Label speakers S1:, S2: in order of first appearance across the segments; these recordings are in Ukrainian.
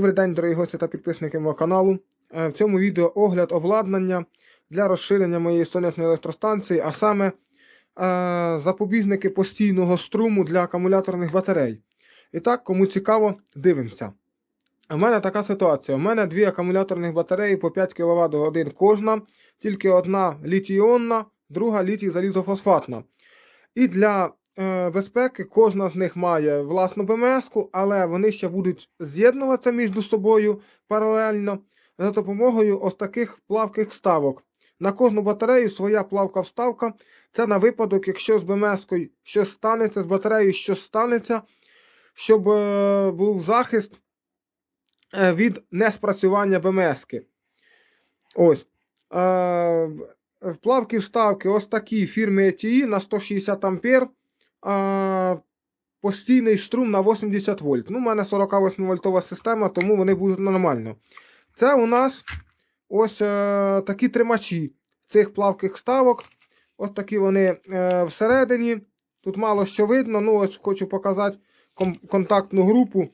S1: Добрий день, дорогі гості та підписники мого каналу. Е, В цьому відео огляд обладнання для розширення моєї сонячної електростанції, а саме е, запобіжники постійного струму для акумуляторних батарей. І так, кому цікаво, дивимося. У мене така ситуація. У мене дві акумуляторних батареї по 5 кВт годин кожна, тільки одна літій-іонна, друга літій залізофосфатна. І для безпеки кожна з них має власну БМС, але вони ще будуть з'єднуватися між собою паралельно за допомогою ось таких плавких вставок. На кожну батарею своя плавка вставка. Це на випадок, якщо з БМС-кою щось станеться, з батареєю щось станеться, щоб е, був захист е, від неспрацювання БМС-ки. Ось. Е, Вплавки вставки ось такі фірми ETI на 160 ампер. А, постійний струм на 80 вольт. Ну, у мене 48 вольтова система, тому вони будуть нормально. Це у нас ось е, такі тримачі цих плавких вставок. Ось такі вони е, всередині. Тут мало що видно. Ну, ось хочу показати контактну групу.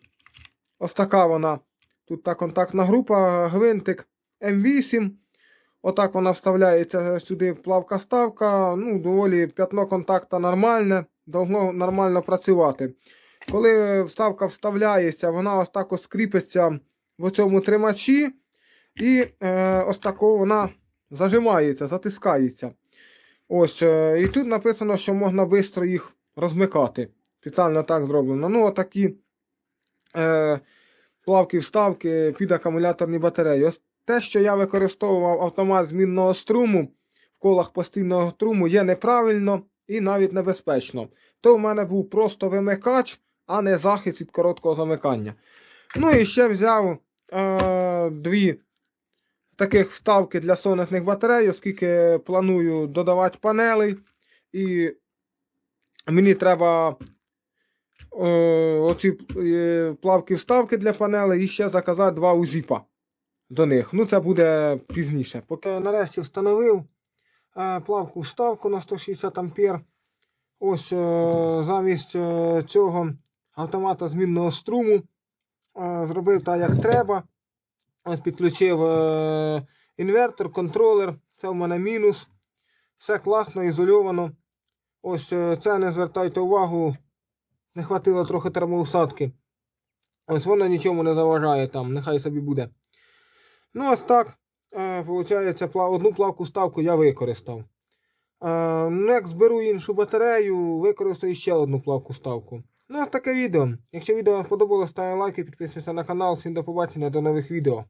S1: Ось така вона. Тут та контактна група, гвинтик М8. Отак вона вставляється сюди плавка ставка. Ну, доволі п'ятно контакта нормальне, должно нормально працювати. Коли вставка вставляється, вона ось так ось скріпиться в цьому тримачі, і е, ось тако вона зажимається, затискається. Ось, е, І тут написано, що можна швидко їх розмикати. Спеціально так зроблено. Ну, отакі е, плавки вставки під акумуляторні батареї. Ось те, що я використовував автомат змінного струму в колах постійного струму, є неправильно і навіть небезпечно. То в мене був просто вимикач, а не захист від короткого замикання. Ну і ще взяв е, дві таких вставки для сонячних батарей, оскільки планую додавати панелей. І мені треба е, оці е, плавки вставки для панелей і ще заказати два узіпа до них. Ну, це буде пізніше. Поки нарешті встановив е, плавку вставку на 160 ампер. Ось е, замість е, цього автомата змінного струму зробив так, як треба. Ось підключив інвертор, контролер. Це в мене мінус. Все класно, ізольовано. Ось це не звертайте увагу. Не хватило трохи термоусадки. Ось воно нічому не заважає там, нехай собі буде. Ну, ось так. виходить, одну плавку ставку я використав. Е, як зберу іншу батарею, використаю ще одну плавку ставку. Ну, ось таке відео. Якщо відео вам сподобалось, ставте лайки, підписуйтесь на канал. Всім до побачення, до нових відео.